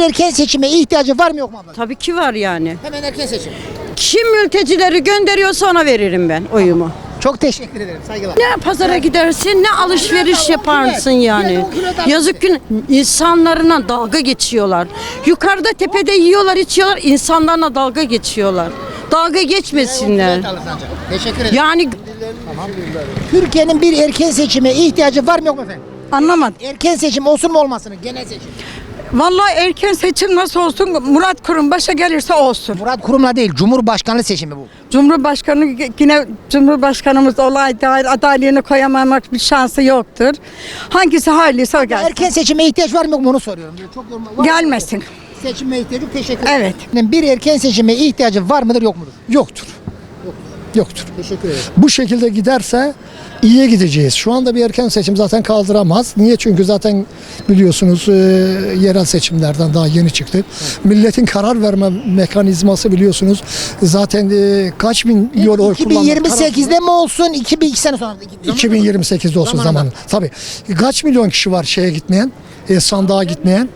erken seçime ihtiyacı var mı yok mu abla? Tabii ki var yani. Hemen erken seçim. Kim mültecileri gönderiyorsa ona veririm ben oyumu. Çok teşekkür ederim. Saygılar. Ne pazara gidersin ne alışveriş yaparsın yani. Yazık gün insanlarına dalga geçiyorlar. Yukarıda tepede yiyorlar içiyorlar insanlarla dalga geçiyorlar. Dalga geçmesinler. Teşekkür ederim. Yani Türkiye'nin bir erken seçime ihtiyacı var mı yok mu efendim? Anlamadım. Erken seçim olsun mu olmasın? Genel seçim. Vallahi erken seçim nasıl olsun Murat Kurum başa gelirse olsun. Murat Kurum'la değil, Cumhurbaşkanlığı seçimi bu. Cumhurbaşkanı yine Cumhurbaşkanımız olay dair adaylığını koyamamak bir şansı yoktur. Hangisi hayırlıysa o gelsin. Erken seçime ihtiyaç var mı yok mu onu soruyorum. Çok yorma- var mı? Gelmesin. Seçime ihtiyacı. Teşekkür ederim. Evet. Bir erken seçime ihtiyacı var mıdır yok mudur? Yoktur. Yoktur. Teşekkür ederim. Bu şekilde giderse iyiye gideceğiz. Şu anda bir erken seçim zaten kaldıramaz. Niye? Çünkü zaten biliyorsunuz e, yerel seçimlerden daha yeni çıktı. Milletin karar verme mekanizması biliyorsunuz zaten e, kaç bin yol oy kullanmak. 2028'de mi olsun? 2002 sene sonra. 2028'de olsun zamanı. Tabii. Kaç milyon kişi var şeye gitmeyen? E, sandığa gitmeyen?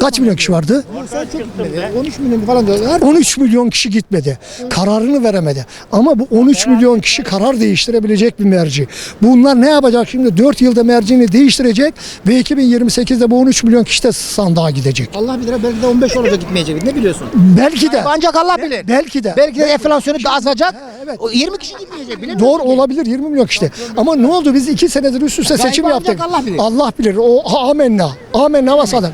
Kaç milyon kişi vardı? 13 milyon falan diyor. 13 milyon kişi gitmedi. Kararını veremedi. Ama bu 13 milyon kişi karar değiştirebilecek bir merci. Bunlar ne yapacak şimdi? 4 yılda mercini değiştirecek ve 2028'de bu 13 milyon kişi de sandığa gidecek. Allah bilir belki de 15 olacak gitmeyecek. Ne biliyorsun? Belki de. Ancak Allah bilir. Belki de. Belki de enflasyonu da azalacak. evet. O 20 kişi gitmeyecek. Bilemiyorum. Doğru olabilir 20 milyon kişi. Ama ne oldu? Biz iki senedir üst üste seçim yaptık. Allah bilir. Allah bilir. O amenna. Amenna vasadan.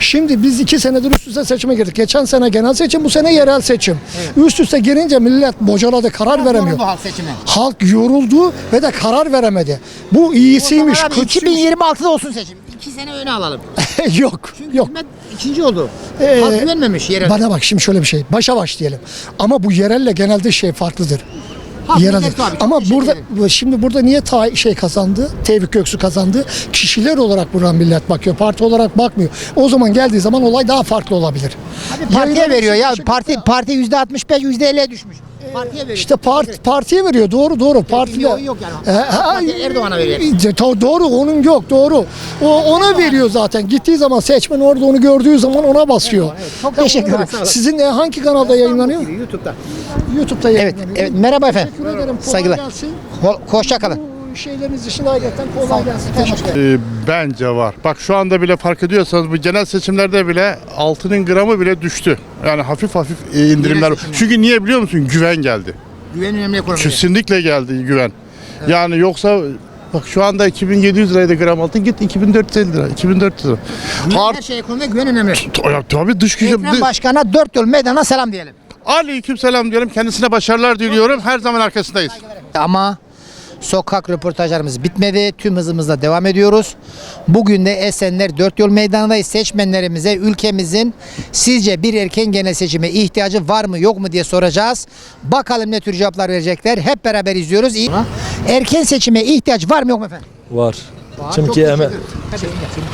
Şimdi biz iki senedir üst üste seçime girdik. Geçen sene genel seçim, bu sene yerel seçim. Üst üste girince millet bocaladı, karar veremiyor. Yoruldu halk seçime. Halk yoruldu ve de karar veremedi. Bu iyisiymiş, Abi kötüsüymüş. 2026'da olsun seçim. 2 sene öne alalım. yok, yok. Hükümet ikinci oldu. Ee, Halk güvenmemiş yerel. Bana bak şimdi şöyle bir şey. Başa baş diyelim. Ama bu yerelle genelde şey farklıdır. Tabii, çok Ama burada şimdi burada niye ta şey kazandı? Tevfik Göksu kazandı. Kişiler olarak buradan millet bakıyor. Parti olarak bakmıyor. O zaman geldiği zaman olay daha farklı olabilir. Partiye Yayınların veriyor ya. Parti parti %65 %50'ye düşmüş. Partiye veriyor. İşte part, partiye veriyor. Doğru doğru. Partide. oyu yok yani. Parti Erdoğan'a veriyor. e, Doğru onun yok doğru. O ona veriyor zaten. Gittiği zaman seçmen orada onu gördüğü zaman ona basıyor. Çok teşekkür ederim. Sizin e, hangi kanalda yayınlanıyor? YouTube'da. YouTube'da Evet, yayınlanıyor. evet. Merhaba efendim. Teşekkür ederim. Kolay Saygılar. gelsin. Ho- Hoşça kalın. Şeyleriniz için ayrıca kolay gelsin. Teşekkür ederim. Ee, Bence var. Bak şu anda bile fark ediyorsanız bu genel seçimlerde bile altının gramı bile düştü. Yani hafif hafif e, indirimler. seçimler. Çünkü niye biliyor musun? Güven geldi. Güven önemli ekonomi. Kesinlikle geldi güven. Yani yoksa bak şu anda 2700 liraydı gram altın git 2450 lira. 2400 lira. Her şey ekonomi güven önemli. Ya tabii dış gücü. Ekrem Başkan'a dört yol meydana selam diyelim. Aleyküm selam diyorum. Kendisine başarılar diliyorum. Her zaman arkasındayız. Ama sokak röportajlarımız bitmedi. Tüm hızımızla devam ediyoruz. Bugün de Esenler Dört Yol Meydanı'ndayız. Seçmenlerimize ülkemizin sizce bir erken genel seçime ihtiyacı var mı yok mu diye soracağız. Bakalım ne tür cevaplar verecekler. Hep beraber izliyoruz. Erken seçime ihtiyaç var mı yok mu efendim? Var. Çünkü eme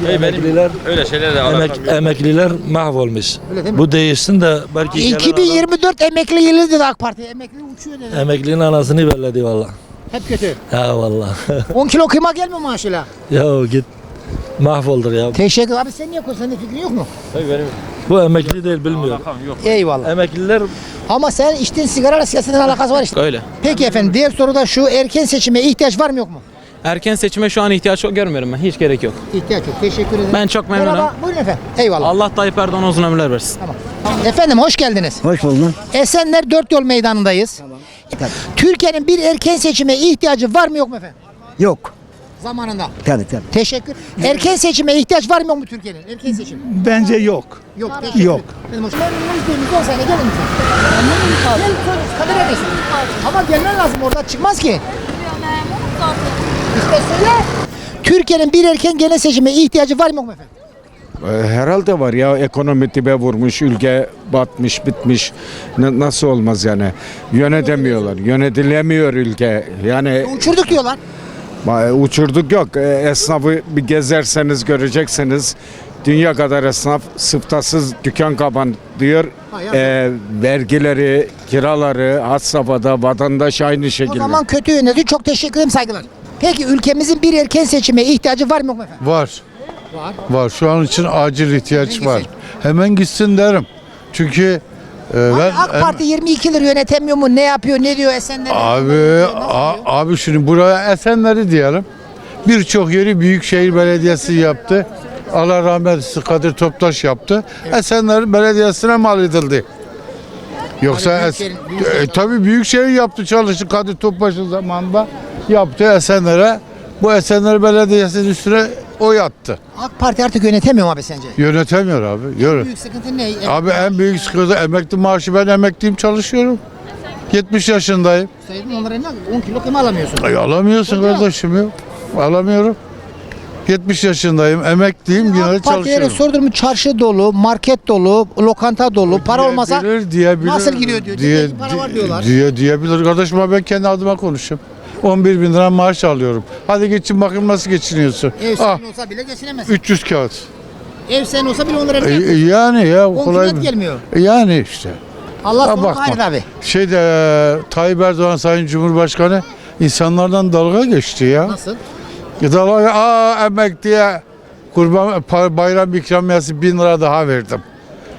emekliler Öyle şeylerle emek, emekliler mahvolmuş. Bu değişsin de belki gelen 2024 emekli yılı dedi AK Parti. Emekli uçuyor dedi. adam emeklinin anasını belledi valla. Hep kötü. Ha valla. 10 kilo kıyma gelmiyor maaşıyla. ya git mahvoldur ya. Teşekkür Abi sen niye koyuyorsun? Senin fikrin yok mu? Bu emekli değil bilmiyorum. Eyvallah. Emekliler Ama sen içtiğin sigarayla siyasetin alakası var işte. Öyle. Peki efendim diğer soru da şu erken seçime ihtiyaç var mı yok mu? Erken seçime şu an ihtiyaç yok görmüyorum ben. Hiç gerek yok. İhtiyaç yok. Teşekkür ederim. Ben çok memnunum. Merhaba. Buyurun efendim. Eyvallah. Allah Tayyip Erdoğan'a uzun ömürler versin. Efendim hoş geldiniz. Hoş buldum. Esenler Dört Yol Meydanı'ndayız. Türkiye'nin bir erken seçime ihtiyacı var mı yok mu efendim? Yok. Zamanında. Tabii tabii. Teşekkür. Erken seçime ihtiyaç var mı yok mu Türkiye'nin? Erken seçim. Bence yok. Yok. Teşekkür Yok. Efendim hoş Memnunuz değil miyiz? 10 sene gelin lütfen. Gel konuş. Kamera resim. Ama gelmen lazım orada çıkmaz ki. İşte söyle. Türkiye'nin bir erken genel seçime ihtiyacı var mı yok mu efendim? Ee, Herhalde var ya ekonomi dibe vurmuş, ülke batmış, bitmiş. N- nasıl olmaz yani? Yönetemiyorlar, yönetilemiyor ülke. Yani Uçurduk diyorlar. e, uçurduk yok. E, Esnafı bir gezerseniz göreceksiniz. Dünya kadar esnaf sıftasız dükkan kapan diyor. E, vergileri, kiraları had safhada vatandaş aynı O şekilde. zaman kötü yönetiyor. Çok teşekkür ederim saygılar. Peki ülkemizin bir erken seçime ihtiyacı var mı yok mu efendim? Var. Var. Var. Şu an için acil ihtiyaç Hemen var. gitsin. Hemen gitsin derim. Çünkü e, Abi ben AK Parti 22 yıldır yönetemiyor mu? Ne yapıyor? Ne diyor Esenler? Abi, a- abi şimdi buraya Esenleri diyelim. Birçok yeri Büyükşehir Belediyesi yaptı. Allah rahmet eylesin Kadir Toptaş yaptı. Esenler Belediyesi'ne mal edildi. Yoksa Hani Büyükşehir- Büyükşehir e, tabii Büyükşehir yaptı çalıştı Kadir Topbaş'ın zamanında yaptı Esenler'e. Bu Esenler Belediyesi'nin üstüne oy attı. AK Parti artık yönetemiyor mu abi sence? Yönetemiyor abi. Yönet. Büyük sıkıntı ne? Abi en büyük sıkıntı emekli maaşı ben emekliyim çalışıyorum. 70 yaşındayım. Sayın onlara ne? 10 kilo kıyma alamıyorsun. Ay alamıyorsun kardeşim yok. Alamıyorum. 70 yaşındayım, emekliyim, yine de AK Partilere çalışıyorum. sordum mu çarşı dolu, market dolu, lokanta dolu, para olmasa Diyebilir, diyebilir. nasıl gidiyor diyor. Diye, Diye, para var diyorlar. Diye, diyebilir. Kardeşim abi ben kendi adıma konuşayım. 11 bin lira maaş alıyorum. Hadi geçin bakayım nasıl geçiniyorsun. Ev ah, senin olsa bile geçinemezsin. 300 kağıt. Ev senin olsa bile onlara E, e, yani ya 10 kolay mı? gelmiyor. E, Yani işte. Allah Ha, sonu bak, hayır abi. Şeyde e, Tayyip Erdoğan Sayın Cumhurbaşkanı insanlardan dalga geçti ya. Nasıl? Dalga aa emekliye kurban pa- bayram ikramiyesi bin lira daha verdim.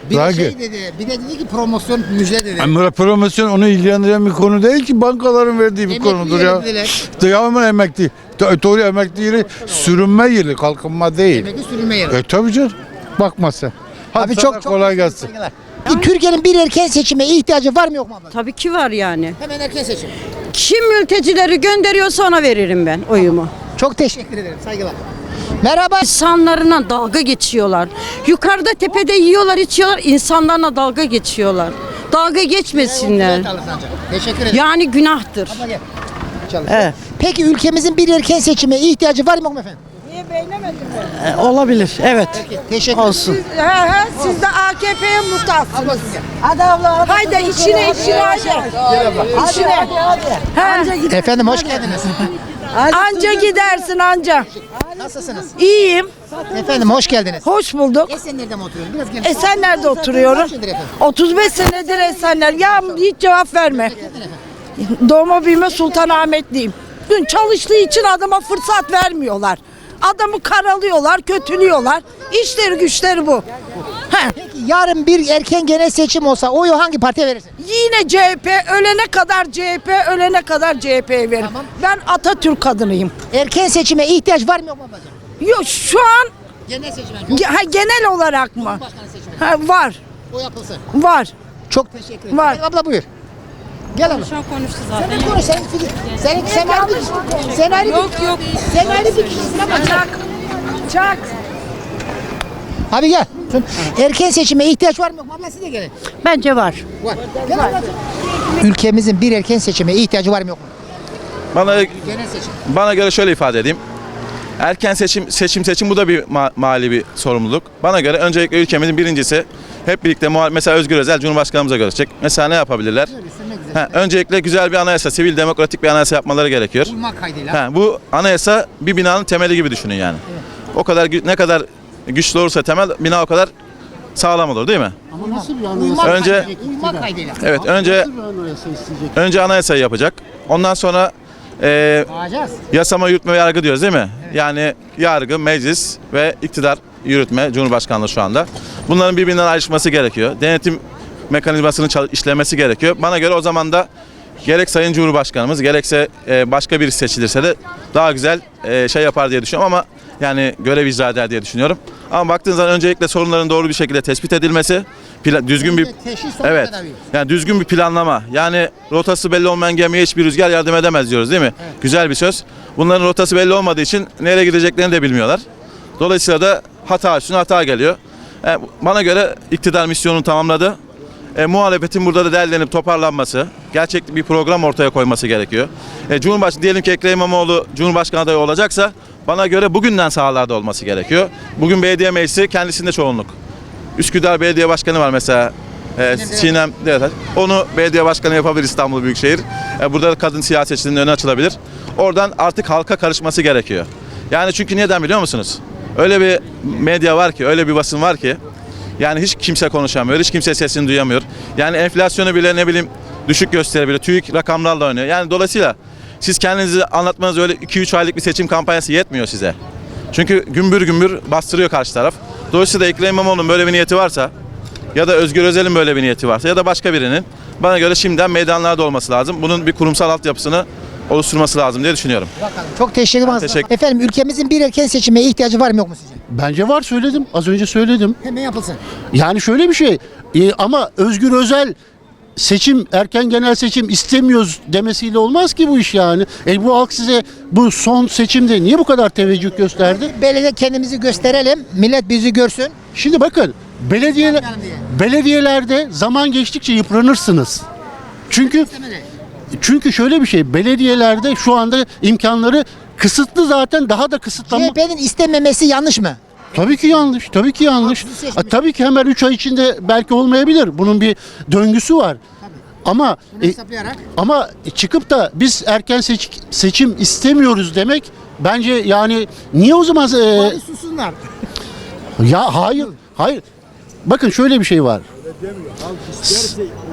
Bir Daha de şey dedi, bir de dedi ki promosyon müjde dedi. Ama promosyon onu ilgilendiren bir konu değil ki bankaların verdiği bir Emekli konudur ya. dediler. Devamlı emekli. Do- Doğru emekli yeri sürünme yeri, kalkınma değil. Emekli sürülme yeri. E tabii canım. Bakma sen. Hadi Abi sana çok çok kolay gelsin. saygılar. Türkiye'nin bir erken seçime ihtiyacı var mı yok mu abla? Tabii ki var yani. Hemen erken seçim. Kim mültecileri gönderiyorsa ona veririm ben oyumu. Çok teşekkür ederim. Saygılar. Merhaba. İnsanlarına dalga geçiyorlar. Yukarıda tepede yiyorlar, içiyorlar, insanlarla dalga geçiyorlar. Dalga geçmesinler. Teşekkür ederim. Yani günahtır. Abla gel. Çalış. Peki ülkemizin bir erken seçime ihtiyacı var mı yok mu efendim? Olabilir, evet. Peki. Teşekkür Olsun. He he siz de AKP'ye muhtaçsınız. Abla siz gel. Hadi abla. Haydi içine içine hadi. İçine. Anca, Efendim hoş geldiniz. Anca gidersin anca. Nasılsınız? İyiyim. Efendim hoş geldiniz. Hoş bulduk. Esenler'de mi oturuyorsun? Biraz gelin. Esenler'de oturuyorum. Kaç yıldır efendim? 35 senedir Esenler. Ya hiç cevap verme. Doğma büyüme Sultanahmetliyim. Dün çalıştığı için adama fırsat vermiyorlar. Adamı karalıyorlar, kötülüyorlar. İşleri güçleri bu. He. Yarın bir erken genel seçim olsa oyu hangi partiye verirsin? Yine CHP ölene kadar CHP ölene kadar CHP'ye veririm. Tamam. Ben Atatürk kadınıyım. Erken seçime ihtiyaç var mı yok mu ablacığım? Yok şu an Genel seçime. ge- ha, genel olarak mı? Ha, var. O yapılsın. Var. Çok teşekkür ederim. Var. Abla buyur. Gel abla. Şu an konuştu zaten. Sen konuş. Sen, sen, sen ayrı bir Sen ayrı Yok yok. Sen ayrı bir kişisin ama çak. Çak. Abi gel. Erken seçime ihtiyaç var mı yok mu? Abla siz de gelin. Bence var. Var. Gel ablacığım. Ülkemizin bir erken seçime ihtiyacı var mı yok mu? Bana Genel seçim. bana göre şöyle ifade edeyim. Erken seçim seçim seçim bu da bir ma- mali bir sorumluluk. Bana göre öncelikle ülkemizin birincisi hep birlikte muha- mesela Özgür Özel Cumhurbaşkanımıza görüşecek. Mesela ne yapabilirler? Ha, öncelikle güzel bir anayasa, sivil demokratik bir anayasa yapmaları gerekiyor. Kaydıyla. Ha, bu anayasa bir binanın temeli gibi düşünün yani. O kadar gü- ne kadar güçlü olursa temel bina o kadar sağlam olur değil mi? Uyma Önce- kaydıyla. Uyma kaydıyla. Evet önce önce anayasayı yapacak. Ondan sonra e, Bağacağız. Yasama, yürütme ve yargı diyoruz değil mi? Yani yargı, meclis ve iktidar yürütme, Cumhurbaşkanlığı şu anda. Bunların birbirinden ayrışması gerekiyor. Denetim mekanizmasının çal- işlemesi gerekiyor. Bana göre o zaman da gerek Sayın Cumhurbaşkanımız gerekse e, başka birisi seçilirse de daha güzel e, şey yapar diye düşünüyorum ama yani görev icra eder diye düşünüyorum. Ama baktığınız zaman öncelikle sorunların doğru bir şekilde tespit edilmesi, pla- düzgün bir Evet. Yani düzgün bir planlama. Yani rotası belli olmayan gemiye hiçbir rüzgar yardım edemez diyoruz değil mi? Güzel bir söz. Bunların rotası belli olmadığı için nereye gideceklerini de bilmiyorlar. Dolayısıyla da hata üstüne hata geliyor. E, bana göre iktidar misyonunu tamamladı. E, muhalefetin burada da derlenip toparlanması, gerçekçi bir program ortaya koyması gerekiyor. E, Cumhurbaşkanı diyelim ki Ekrem İmamoğlu Cumhurbaşkanı adayı olacaksa bana göre bugünden sahalarda olması gerekiyor. Bugün belediye meclisi kendisinde çoğunluk. Üsküdar Belediye Başkanı var mesela. Ee, Sinem evet, onu belediye başkanı yapabilir İstanbul Büyükşehir. Ee, burada da kadın siyasetçinin önü açılabilir. Oradan artık halka karışması gerekiyor. Yani çünkü neden biliyor musunuz? Öyle bir medya var ki, öyle bir basın var ki yani hiç kimse konuşamıyor, hiç kimse sesini duyamıyor. Yani enflasyonu bile ne bileyim düşük gösterebiliyor, TÜİK rakamlarla oynuyor. Yani dolayısıyla siz kendinizi anlatmanız öyle 2-3 aylık bir seçim kampanyası yetmiyor size. Çünkü gümbür gümbür bastırıyor karşı taraf. Dolayısıyla Ekrem İmamoğlu'nun böyle bir niyeti varsa ya da Özgür Özel'in böyle bir niyeti varsa ya da başka birinin bana göre şimdiden meydanlarda olması lazım. Bunun bir kurumsal altyapısını oluşturması lazım diye düşünüyorum. Bakalım. Çok teşekkür ederim. teşekkür- Efendim ülkemizin bir erken seçime ihtiyacı var mı yok mu sizce? Bence var söyledim. Az önce söyledim. Hemen yapılsın. Yani şöyle bir şey. e, ama Özgür Özel seçim erken genel seçim istemiyoruz demesiyle olmaz ki bu iş yani. E bu halk size bu son seçimde niye bu kadar teveccüh gösterdi? Belediye kendimizi gösterelim. Millet bizi görsün. Şimdi bakın belediyeler belediyelerde zaman geçtikçe yıpranırsınız. Çünkü çünkü şöyle bir şey belediyelerde şu anda imkanları kısıtlı zaten daha da kısıtlanma. CHP'nin istememesi yanlış mı? Tabii ki yanlış. Tabii ki yanlış. Ha, tabii ki hemen 3 ay içinde belki olmayabilir. Bunun bir döngüsü var. Ama e, ama çıkıp da biz erken seç- seçim istemiyoruz demek bence yani niye o zaman e, Bari susunlar. ya hayır hayır bakın şöyle bir şey var.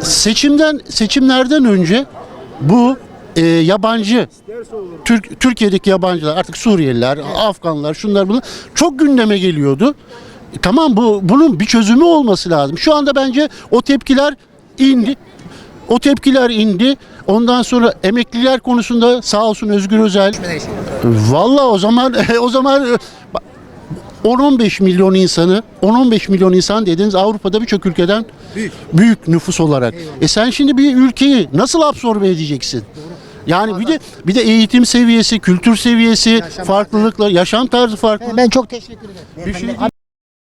Seçimden seçimlerden önce bu e, yabancı Türk Türkiye'deki yabancılar artık Suriyeliler, Afganlar, şunlar bunlar çok gündeme geliyordu. E, Tamam bu bunun bir çözümü olması lazım. Şu anda bence o tepkiler indi. O tepkiler indi. Ondan sonra emekliler konusunda sağ olsun Özgür Özel. Vallahi o zaman o zaman e, bak, 10-15 milyon insanı 10-15 milyon insan dediniz Avrupa'da birçok ülkeden büyük, nüfus olarak. E sen şimdi bir ülkeyi nasıl absorbe edeceksin? Yani bir de bir de eğitim seviyesi, kültür seviyesi, farklılıklar, yaşam tarzı farklı. Ben çok teşekkür ederim. Bir şey